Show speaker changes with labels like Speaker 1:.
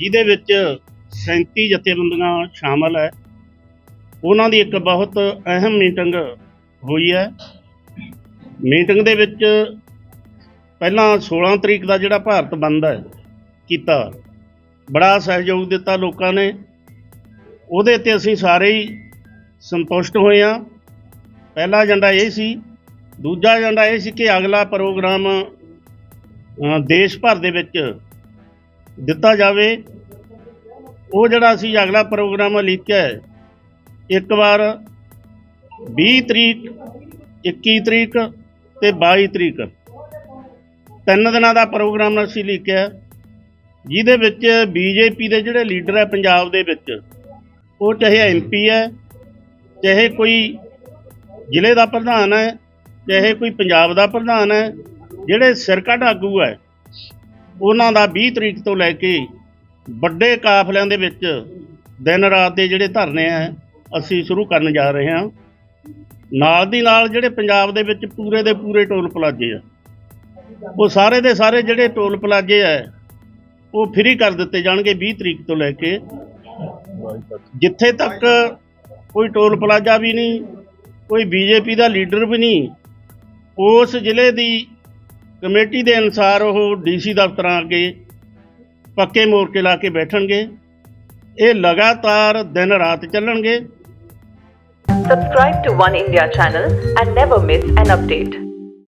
Speaker 1: ਜਿਹਦੇ ਵਿੱਚ 37 ਜਥੇਬੰਦੀਆਂ ਸ਼ਾਮਲ ਹੈ। ਉਹਨਾਂ ਦੀ ਇੱਕ ਬਹੁਤ ਅਹਿਮ ਮੀਟਿੰਗ ਹੋਈ ਹੈ। ਮੀਟਿੰਗ ਦੇ ਵਿੱਚ ਪਹਿਲਾਂ 16 ਤਰੀਕ ਦਾ ਜਿਹੜਾ ਭਾਰਤ ਬੰਦ ਹੈ ਕੀਤਾ, ਬੜਾ ਸਹਿਯੋਗ ਦਿੱਤਾ ਲੋਕਾਂ ਨੇ। ਉਹਦੇ ਤੇ ਅਸੀਂ ਸਾਰੇ ਹੀ ਸੰਤੁਸ਼ਟ ਹੋਏ ਹਾਂ। ਪਹਿਲਾ ਏਜੰਡਾ ਇਹ ਸੀ, ਦੂਜਾ ਏਜੰਡਾ ਇਹ ਸੀ ਕਿ ਅਗਲਾ ਪ੍ਰੋਗਰਾਮ ਦੇਸ਼ ਭਰ ਦੇ ਵਿੱਚ ਦਿੱਤਾ ਜਾਵੇ। ਉਹ ਜਿਹੜਾ ਅਸੀਂ ਅਗਲਾ ਪ੍ਰੋਗਰਾਮ ਲਿਖਿਆ ਹੈ, ਇੱਕ ਵਾਰ 20 ਤਰੀਕ 21 ਤਰੀਕ ਤੇ 22 ਤਰੀਕ, ਤਿੰਨ ਦਿਨਾਂ ਦਾ ਪ੍ਰੋਗਰਾਮ ਅਸੀਂ ਲਿਖਿਆ ਜਿਹਦੇ ਵਿੱਚ ਬੀਜੇਪੀ ਦੇ ਜਿਹੜੇ ਲੀਡਰ ਹੈ ਪੰਜਾਬ ਦੇ ਵਿੱਚ, ਉਹ ਚਾਹੇ ਐਮਪੀ ਹੈ, ਚਾਹੇ ਕੋਈ ਜ਼ਿਲ੍ਹੇ ਦਾ ਪ੍ਰਧਾਨ ਹੈ, ਚਾਹੇ ਕੋਈ ਪੰਜਾਬ ਦਾ ਪ੍ਰਧਾਨ ਹੈ, ਜਿਹੜੇ ਸਿਰਕੱਢ ਆਗੂ ਹੈ ਉਹਨਾਂ ਦਾ 20 ਤਰੀਕ ਤੋਂ ਲੈ ਕੇ ਵੱਡੇ ਕਾਫਲਿਆਂ ਦੇ ਵਿੱਚ ਦਿਨ ਰਾਤ ਦੇ ਜਿਹੜੇ ਧਰਨੇ ਆ, ਅਸੀਂ ਸ਼ੁਰੂ ਕਰਨ ਜਾ ਰਹੇ ਹਾਂ। ਨਾਲ ਦੀ ਨਾਲ ਜਿਹੜੇ ਪੰਜਾਬ ਦੇ ਵਿੱਚ ਪੂਰੇ ਦੇ ਪੂਰੇ ਟੋਲ ਪਲਾਜੇ ਆ, ਉਹ ਸਾਰੇ ਦੇ ਸਾਰੇ ਜਿਹੜੇ ਟੋਲ ਪਲਾਜੇ ਆ, ਉਹ ਫ੍ਰੀ ਕਰ ਦਿੱਤੇ ਜਾਣਗੇ 20 ਤਰੀਕ ਤੋਂ ਲੈ ਕੇ। ਜਿੱਥੇ ਤੱਕ ਕੋਈ ਟੋਲ ਪਲਾਜ਼ਾ ਵੀ ਨਹੀਂ, ਕੋਈ ਬੀਜੇਪੀ ਦਾ ਲੀਡਰ ਵੀ ਨਹੀਂ, ਉਸ ਜ਼ਿਲ੍ਹੇ ਦੀ ਕਮੇਟੀ ਦੇ ਅਨੁਸਾਰ ਉਹ ਡੀਸੀ ਦਫ਼ਤਰਾਂ ਅੱਗੇ ਪੱਕੇ ਮੋਰਚੇ ਲਾ ਕੇ ਬੈਠਣਗੇ ਇਹ ਲਗਾਤਾਰ ਦਿਨ ਰਾਤ ਚੱਲਣਗੇ
Speaker 2: Subscribe to One India channel and never miss an update.